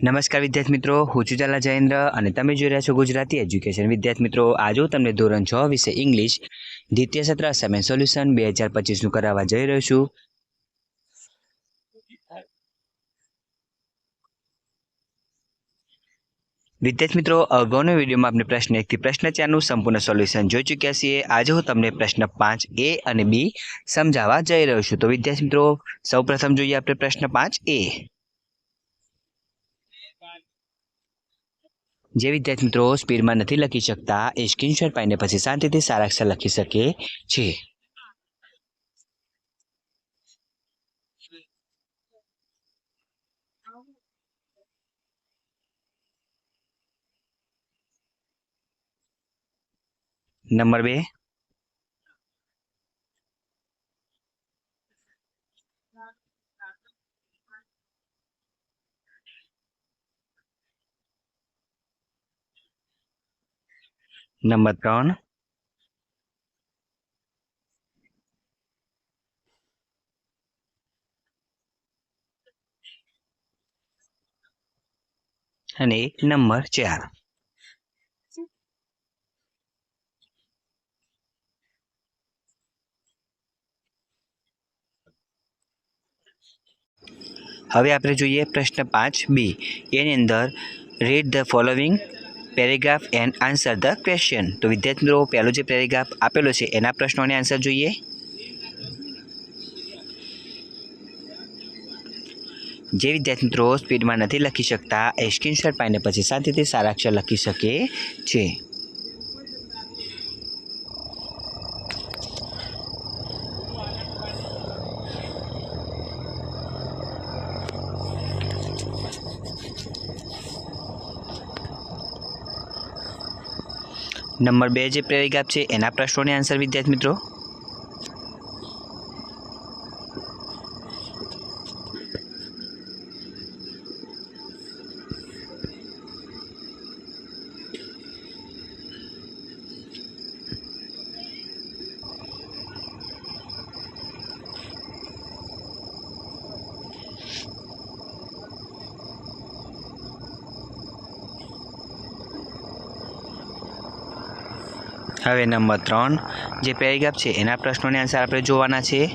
નમસ્કાર વિદ્યાર્થી મિત્રો, હું ચુજાલા જયેન્દ્ર અને તમે જોઈ રહ્યા છો ગુજરાતી એજ્યુકેશન. વિદ્યાર્થી મિત્રો, આજે તમને ધોરણ છ વિશે ઇંગ્લિશ દ્વિતીય સત્ર અસાઇનમેન્ટ સોલ્યુશન બે હજાર પચીસનું કરાવવા જઈ રહ્યો છું. વિદ્યાર્થી મિત્રો, અગાઉના વિડીયોમાં આપણે પ્રશ્ન એકથી પ્રશ્ન ચારનું સંપૂર્ણ સોલ્યુશન જોઈ ચૂક્યા છીએ. આજે હું તમને પ્રશ્ન પાંચ એ અને બી સમજાવવા જઈ રહ્યો છું. તો વિદ્યાર્થી મિત્રો, સૌપ્રથમ જોઈએ આપણે પ્રશ્ન પાંચ એ. જે વિદ્યાર્થી મિત્રો સ્પીડમાં નથી લખી શકતા, એ સ્ક્રીનશોટ પાડીને પછી શાંતિથી સારા અક્ષર લખી શકે છે. નંબર બે. નંબર ત્રણ. અને નંબર ચાર. હવે આપણે જોઈએ પ્રશ્ન પાંચ બી. એની અંદર read the following paragraph and answer the question તો વિદ્યાર્થી મિત્રો પહેલો જે પેરેગ્રાફ આપેલો છે, એના પ્રશ્નોને આન્સર જોઈએ. જે વિદ્યાર્થી મિત્રો સ્પીડમાં નથી લખી શકતા, એ સ્ક્રીનશોટ પાઈને પછી શાંતિથી સારા અક્ષર લખી શકે છે. નંબર બે જે પેરેગ્રાફ છે એના પ્રશ્નોને આન્સર વિદ્યાર્થી મિત્રો. હવે નંબર ત્રણ. જે પેરેગ્રાફ છે, એના પ્રશ્નોને આન્સર આપણે જોવાના છે.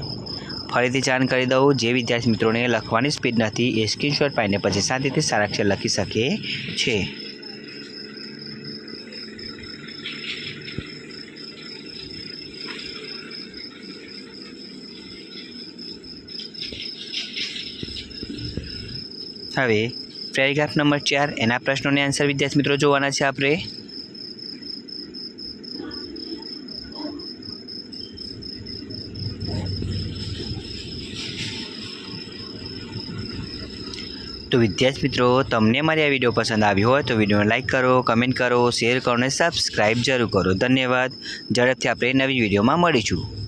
ફરીથી જાણ કરી દઉં, જે વિદ્યાર્થી મિત્રોને લખવાની સ્પીડ નથી, એ સ્ક્રીનશોટ પાડીને પછી શાંતિથી સારાક્ષર લખી શકે છે. હવે, પેરેગ્રાફ નંબર ચાર, એના પ્રશ્નોને આન્સર વિદ્યાર્થી મિત્રો જોવાના છે આપણે. તો વિદ્યાર્થી મિત્રો, તમને મારી આ વીડિયો પસંદ આવ્યો હોય તો વિડીયોને લાઇક કરો કમેન્ટ કરો શેર કરો અને સબસ્ક્રાઈબ જરૂર કરો. ધન્યવાદ. ઝડપથી આપણે નવી વિડીયોમાં મળીશું.